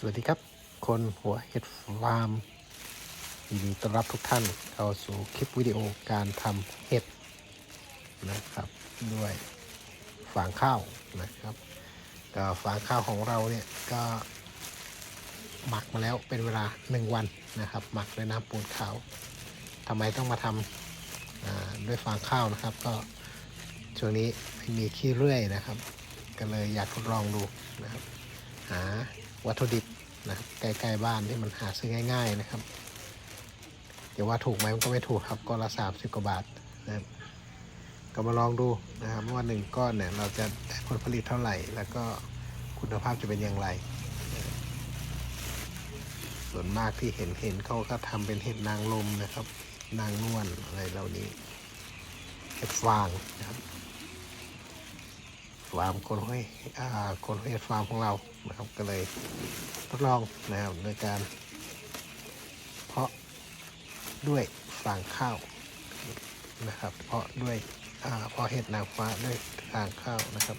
สวัสดีครับ คนหัวเห็ดฟาร์มยินดีต้อนรับทุกท่านเข้าสู่คลิปวิดีโอการทำเห็ดนะครับ ด้วยฟางข้าวนะครับก็ฟางข้าวของเราเนี่ยก็หมักมาแล้วเป็นเวลา 1 วันนะครับ หมักด้วยน้ำปูนขาวทำไมต้องมาทำด้วยฟางข้าวนะครับ ก็ช่วงนี้ไม่มีขี้เรื่อยนะครับ ก็เลยอยากทดลองดูนะครับ หา วัตถุดิบนะครับใกล้ๆบ้านที่มันหาซื้อง่าย ๆนะครับอย่าว่าถูกไหมมันก็ไม่ถูกครับก็ละสามสิบกว่าบาทนะครับก็มาลองดูนะครับว่าหนึ่งก้อนเนี่ยเราจะได้ผลผลิตเท่าไหร่ แล้วก็คุณภาพจะเป็นอย่างไร ส่วนมากที่เห็นเห็นเขาก็ทำเป็นเห็ดนางลมนะครับ นางนวลอะไรเหล่านี้เห็ดฟางนะครับฟาร์มคนห้วยอ่าคนห้วยฟาร์มของเรา นะครับก็เลยทดลองนะครับในการเพาะด้วยฟางข้าวนะครับ เพาะด้วยเพาะเห็ดนางฟ้าด้วยฟางข้าวนะครับ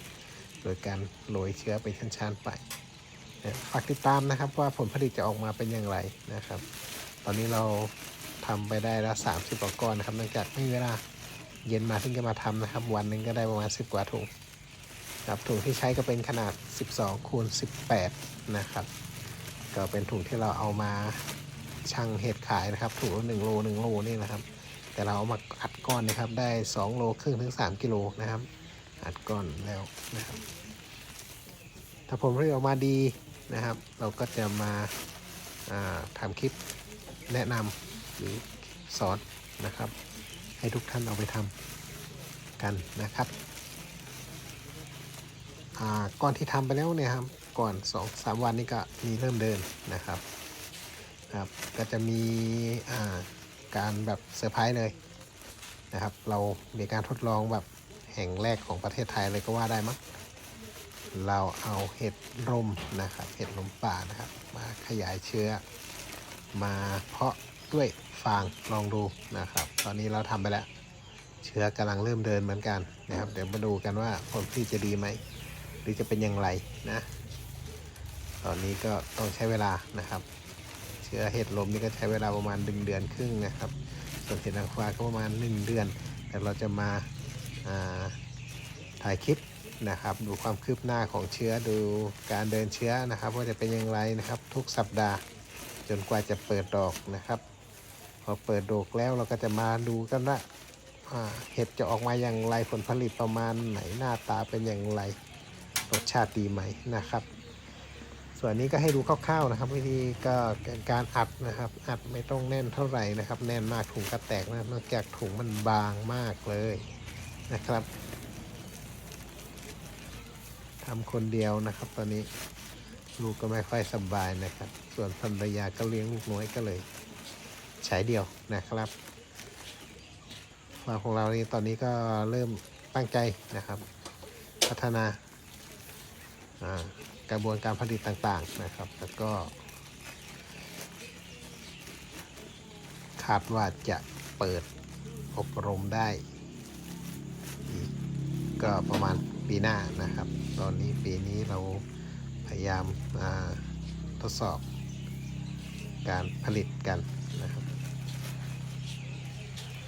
โดยการโรยเชื้อเป็นชั้นๆไปนะฝากติดตามนะครับว่าผลผลิตจะออกมาเป็นอย่างไรนะครับ ตอนนี้เราทำไปได้ละสามสิบกว่าก้อนนะครับเนื่องจากไม่มีเวลาเย็นมาถึงจะมาทำนะครับ วันหนึ่งก็ได้ประมาณสิบกว่าถุง ครับถุงที่ใช้ก็เป็นขนาด 12คูณ18 นะครับ ก็เป็นถุงที่เราเอามาชั่งเห็ดขายนะครับ ถุงละ1โล1โลนี่นะครับ แต่เราเอามาอัดก้อนนะครับ ได้ 2 โลครึ่งถึง 3 กิโลนะครับ อัดก้อนแล้วนะครับ ถ้าผลผลิตออกมาดีนะครับ เราก็จะมาาทำคลิปแนะนำหรือสอนนะครับ ให้ทุกท่านเอาไปทำกันนะครับ ก่อนที่ทำไปแล้วเนี่ยครับก่อน2อสามวันนี้ก็มีเริ่มเดินนะครับครับก็จะมีาการแบบเซอร์ไพรส์เลยนะครับ เรามีการทดลองแบบแห่งแรกของประเทศไทยเลยก็ว่าได้มั้งเราเอาเห็ดลมนะครับเห็ดลมป่านะครับ มาขยายเชื้อ มาเพาะด้วยฟางลองดูนะครับ ตอนนี้เราทำไปแล้ว เชื้อกำลังเริ่มเดินเหมือนกันนะครับ เดี๋ยวมาดูกันว่าผลผลิตจะดีไหม รือจะเป็นอย่างไรนะ ตอนนี้ก็ต้องใช้เวลานะครับ เชื้อเห็ดลมนี่ก็ใช้เวลาประมาณหนึ่งเดือนครึ่งนะครับ ส่วนเห็ดนางฟ้าก็ประมาณหนึ่งเดือน แต่เราจะมาาถ่ายคลิปนะครับ ดูความคืบหน้าของเชื้อดูการเดินเชื้อนะครับ ว่าจะเป็นอย่างไรนะครับ ทุกสัปดาห์จนกว่าจะเปิดดอกนะครับพอเปิดดอกแล้วเราก็จะมาดูกันว่าเห็ดจะออกมาอย่างไรผลผลิตประมาณไหนหน้าตาเป็นอย่างไร รสชาติดีไหมนะครับ ส่วนนี้ก็ให้ดูคร่าวๆนะครับ วิธีก็การอัดนะครับ อัดไม่ต้องแน่นเท่าไหร่นะครับ แน่นมากถุงก็แตกนะนอกจากถุงมันบางมากเลยนะครับทำคนเดียวนะครับ ตอนนี้ลูกก็ไม่ค่อยสบายนะครับ ส่วนภรรยาก็เลี้ยงลูกน้อยก็เลยใช้เดียวนะครับฟาร์มของเรานี่ตอนนี้ก็เริ่มตั้งใจนะครับ พัฒนาอ่า กระบวนการผลิตต่างๆนะครับ แล้วก็ คาดว่าจะเปิดอบรมได้อีกก็ประมาณปีหน้านะครับ ตอนนี้ปีนี้เราพยายามาทดสอบการผลิตกันนะครับ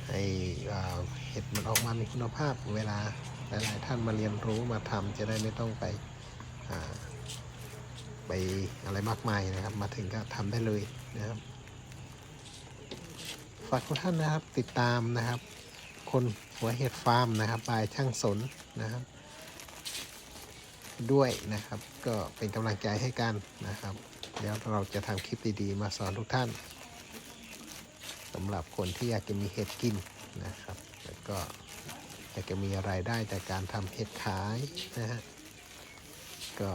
ให้เห็ดมันออกมามีคุณภาพเวลาหลาย ๆ ท่านมาเรียนรู้มาทำจะได้ไม่ต้องไป ไปอะไรมากมายนะครับ มาถึงก็ทำได้เลยนะครับ ฝากทุกท่านนะครับติดตามนะครับ คนหัวเห็ดฟาร์มนะครับบายช่างสนนะครับ ด้วยนะครับ ก็เป็นกำลังใจให้กันนะครับ เดี๋ยวเราจะทำคลิปดีๆ มาสอนทุกท่านสำหรับคนที่อยากจะมีเห็ดกินนะครับ แล้วก็อยากจะมีรายได้จากการทำเห็ดขายนะฮะ ก็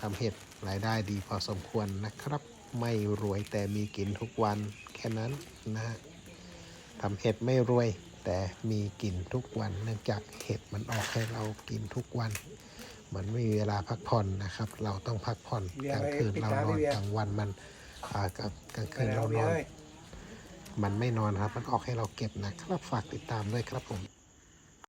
ทำเห็ดรายได้ดีพอสมควรนะครับ ไม่รวยแต่มีกินทุกวันแค่นั้นนะฮะทำเห็ดไม่รวยแต่มีกินทุกวันเนื่องจากเห็ดมันออกให้เรากินทุกวัน มันไม่มีเวลาพักผ่อนนะครับ เราต้องพักผ่อนกลางคืนเรานอนกลางวันมันอ่ากลางกลางคืนเรานอนมันไม่นอนครับ มันออกให้เราเก็บนะครับ ฝากติดตามด้วยครับผม